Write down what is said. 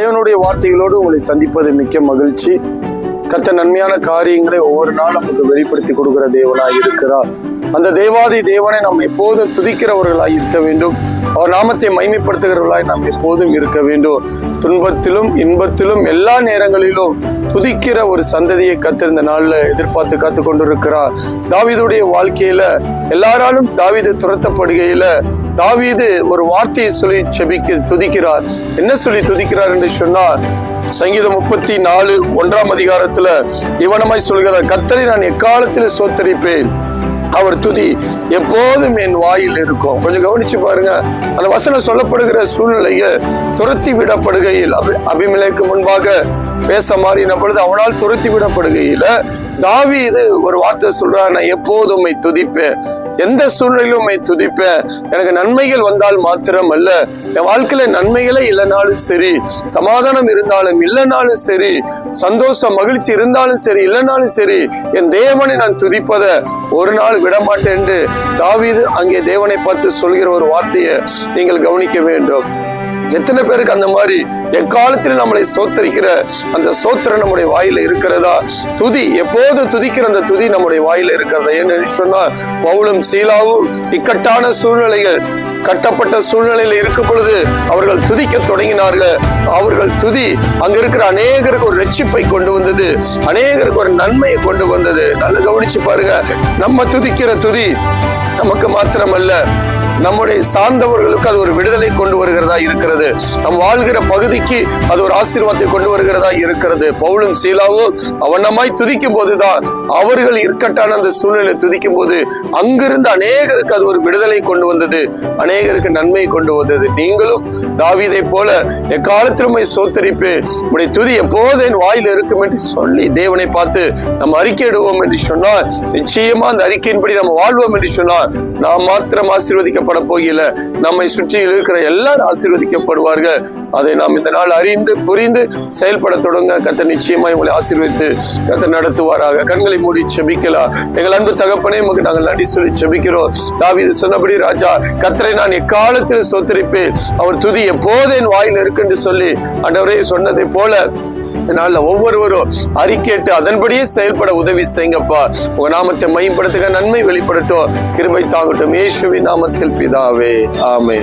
தேவனுடைய வார்த்தைகளோடு உங்களை சந்திப்பது மிக்க மகிழ்ச்சி. கத்த நன்மையான காரியங்களை ஒவ்வொரு நாளும் நமக்கு வெளிப்படுத்தி கொடுக்கிற தேவனாய் இருக்கிறார். அந்த தேவாதி தேவனை நாம் எப்போதும் துதிக்கிறவர்களாய் இருக்க வேண்டும். அவர் நாமத்தை மைமைப்படுத்துகிறவர்களாய் நாம் எப்போதும் இருக்க வேண்டும். துன்பத்திலும் இன்பத்திலும் எல்லா நேரங்களிலும் துதிக்கிற ஒரு சந்ததியை கத்திருந்த நாள்ல எதிர்பார்த்து காத்து கொண்டிருக்கிறார். தாவிதுடைய வாழ்க்கையில எல்லாராலும் தாவீது துரத்தப்படுகையில தாவீது ஒரு வார்த்தையை சொல்லி செபிக்க துதிக்கிறார். என்ன சொல்லி துதிக்கிறார் என்று சொன்னார் சங்கீதம் முப்பத்தி நாலு ஒன்றாம் அதிகாரத்துல இவனமாய் சொல்கிறார் கத்தரை நான் எக்காலத்தில் சோத்தரிப்பேன்? அவர் துதி எப்போதும் என் வாயில் இருக்கும். கொஞ்சம் கவனிச்சு பாருங்க. அந்த வசனம் சொல்லப்படுகிற சூழ்நிலையை துரத்தி விடப்படுகையில் அபி அபிமலைக்கு முன்பாக பேச மாறின பொழுது அவனால் துரத்தி விடப்படுகையில தாவீது ஒரு வார்த்தை சொல்றாரு நான் எப்போதும் துதிப்பேன். எந்த சூழ்நிலையிலும் உண்மை துதிப்பேன் எனக்கு நன்மைகள் வந்தால் மாத்திரம் அல்ல என் வாழ்க்கையில நன்மைகளே இல்லைனாலும் சரி சமாதானம் இருந்தாலும் இல்லைனாலும் சரி சந்தோஷம் மகிழ்ச்சி இருந்தாலும் சரி இல்லைனாலும் சரி என் தேவனை நான் துதிப்பதை ஒரு நாள் விடமாட்டேன் என்று தாவீது அங்கே தேவனை பார்த்து சொல்கிற ஒரு வார்த்தையை நீங்கள் கவனிக்க வேண்டும். எத்தனை பேருக்கு அந்த மாதிரி எக்காலத்தில் நம்மளை சோத்தரிக்கிற அந்த சோத்திரம் நம்முடைய வாயில இருக்கிறதா? துதி எப்போது துதிக்கிற அந்த துதி நம்முடைய வாயில இருக்கிறதா? ஏன்னு சொன்னா பவுலும் சீலாவும் இக்கட்டான சூழ்நிலைகள் கட்டப்பட்ட சூழ்நிலையில் இருக்கும் பொழுது அவர்கள் துதிக்க தொடங்கினார்கள். அவர்கள் துதி அங்க இருக்கிற அநேகருக்கு ஒரு ரட்சிப்பை கொண்டு வந்தது. அநேகருக்கு ஒரு நன்மையை கொண்டு வந்தது. நல்லா கவனிச்சு பாருங்க. நம்ம துதிக்கிற துதி நமக்கு மாத்திரமல்ல. நம்முடைய சார்ந்தவர்களுக்கு அது ஒரு விடுதலை கொண்டு வருகிறதா இருக்கிறது. நம் வாழ்கிற பகுதிக்கு அது ஒரு ஆசீர்வாதத்தை கொண்டு வருகிறதா இருக்கிறது. பவுலும் சீலாவும் அவனமாய் துதிக்கும் போதுதான் அவர்கள் இருக்கட்டான அந்த சூழ்நிலை துதிக்கும் போது அங்கிருந்து அநேகருக்கு அது ஒரு விடுதலை கொண்டு வந்தது. அநேகருக்கு நன்மை கொண்டு வந்தது. நீங்களும் தாவிதை போல எக்காலத்திலும் சோத்தரிப்பு உடைய துதி எப்போது என் வாயில் இருக்கும் என்று சொல்லி தேவனை பார்த்து நம்ம அறிக்கையிடுவோம் என்று சொன்னால் நிச்சயமா அந்த அறிக்கையின்படி நம்ம வாழ்வோம் என்று சொன்னால் நாம் மாத்திரம் ஆசீர்வதிக்கப்பட போகல நம்மை சுற்றி இருக்கிற எல்லாரும் ஆசீர்வதிக்கப்படுவார்கள். அதை நாம் இந்த நாள் அறிந்து புரிந்து செயல்பட தொடங்க கத்த நிச்சயமா உங்களை ஆசீர்வதித்து கத்த நடத்துவாராக. கண்களை மூடி செபிக்கலாம். எங்கள் அன்பு தகப்பனே உமக்கு நாங்கள் நடி சொல்லி செபிக்கிறோம். இது சொன்னபடி ராஜா கத்தரை நான் எக்காலத்தில் சோத்தரிப்பேன் அவர் துதி எப்போது என் வாயில் இருக்குன்னு சொல்லி அண்டவரே சொன்னதை போல இதனால ஒவ்வொருவரும் அறிக்கேட்டு அதன்படியே செயல்பட உதவி செய்யுங்கப்பா. உங்க நாமத்தை மையப்படுத்துக நன்மை வெளிப்படட்டும் கிருபை தாங்கட்டும். இயேசுவின் நாமத்தில் பிதாவே. ஆமே